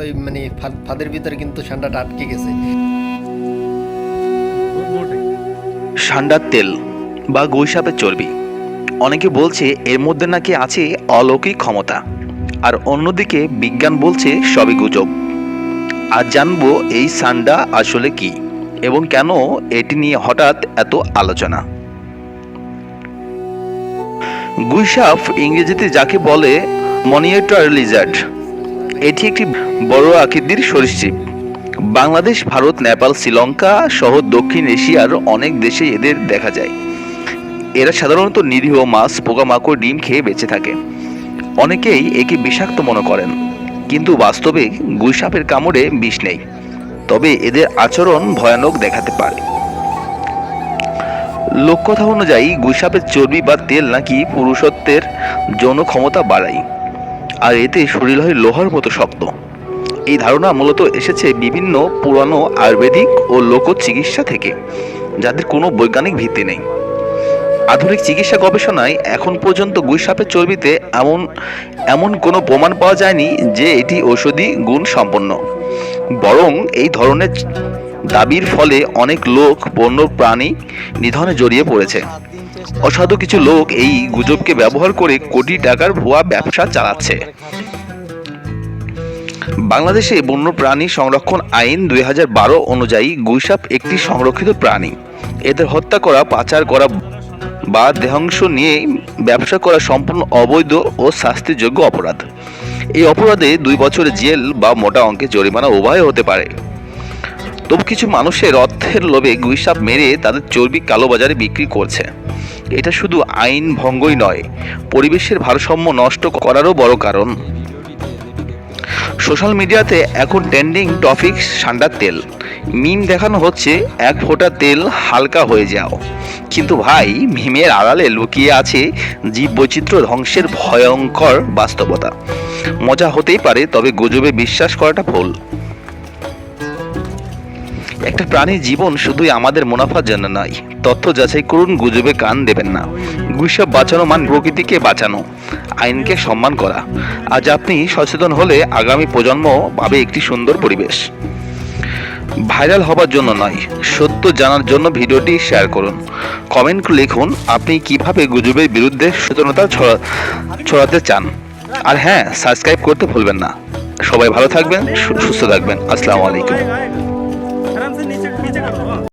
ওই মানে ফাঁদের ভিতরে কিন্তু ঠান্ডাটা আটকে গেছে। সান্ডার তেল বা গৈসাপের চর্বি। অনেকে বলছে এর মধ্যে নাকি আছে অলৌকিক ক্ষমতা। আর অন্যদিকে বিজ্ঞান বলছে সবই গুজব। আর জানব এই সান্ডা আসলে কি এবং কেন এটি নিয়ে হঠাৎ এত আলোচনা। গুইসাপ ইংরেজিতে যাকে বলে মনিয়েটার লিজার্ড। এটি একটি বড় আকৃতির সরীসৃপ। বাংলাদেশ, ভারত, নেপাল, শ্রীলঙ্কা সহ দক্ষিণ এশিয়ার অনেক দেশে এদের দেখা যায়। এরা সাধারণত নিরীহ মাছ, পোকামাকড়, ডিম খেয়ে বেঁচে থাকে। অনেকেই একে বিষাক্ত মনে করেন, কিন্তু বাস্তবে গুইসাপের কামড়ে বিষ নেই, তবে এদের আচরণ ভয়ানক দেখাতে পারে। লোককথা অনুযায়ী, গুইসাপের চর্বি বা তেল নাকি পুরুষত্বের যৌন ক্ষমতা বাড়ায়। আর এতে শরীর হয় লোহার মতো শক্ত। এই ধারণা মূলত এসেছে বিভিন্ন পুরানো আয়ুর্বেদিক ও লোক চিকিৎসা থেকে, যাদের কোনো বৈজ্ঞানিক ভিত্তি নেই। আধুনিক চিকিৎসা গবেষণায় এখন পর্যন্ত গুইসাপের চর্বিতে এমন এমন কোনো প্রমাণ পাওয়া যায়নি যে এটি ঔষধি গুণ সম্পন্ন। বরং এই ধরনের দাবির ফলে অনেক লোক বন্য প্রাণী নিধনে জড়িয়ে পড়েছে। অসাধু কিছু লোক এই গুজবকে ব্যবহার করে কোটি টাকার ভুয়া ব্যবসা চালাচ্ছে। বাংলাদেশে বন্য প্রাণী সংরক্ষণ আইন দুই হাজার বারো অনুযায়ী গুইসাপ একটি সংরক্ষিত প্রাণী। এদের হত্যা করা, পাচার করা বা দেহাংশ নিয়ে ব্যবসা করা সম্পূর্ণ অবৈধ ও শাস্তিযোগ্য অপরাধ। এই অপরাধে দুই বছরের জেল বা মোটা অঙ্কে জরিমানা উভয় হতে পারে। তবু কিছু মানুষের অর্থের লোভে গুইসাপ মেরে তাদের চর্বি কালোবাজারে বিক্রি করছে। এটা শুধু আইন ভঙ্গই নয়, পরিবেশের ভারসাম্য নষ্ট করারও বড় কারণ। সোশ্যাল মিডিয়াতে এখন ট্রেন্ডিং টপিক সান্ডার তেল। মিম দেখানো হচ্ছে, এক ফোঁটা তেল হালকা হয়ে যাও। কিন্তু ভাই, মিমের আড়ালে লুকিয়ে আছে জীব বৈচিত্র্য ধ্বংসের ভয়ঙ্কর বাস্তবতা। মজা হতেই পারে, তবে গুজবে বিশ্বাস করাটা ভুল। একটা প্রাণীর জীবন শুধুই আমাদের মুনাফার জন্য নয়। তথ্য যাচাই করুন, গুজবে কান দেবেন না। গুইসব বাঁচানো মান প্রকৃতিকে বাঁচানো, আইনকে সম্মান করা। আজ আপনি সচেতন হলে আগামী প্রজন্ম পাবে একটি সুন্দর পরিবেশ। ভাইরাল হবার জন্য নয়, সত্য জানার জন্য ভিডিওটি শেয়ার করুন। কমেন্ট লিখুন, আপনি কীভাবে গুজবের বিরুদ্ধে সচেতনতা ছড়া- ছড়াতে চান। আর হ্যাঁ সাবস্ক্রাইব করতে ভুলবেন না। সবাই ভালো থাকবেন সুস্থ থাকবেন। আসসালামু আলাইকুম।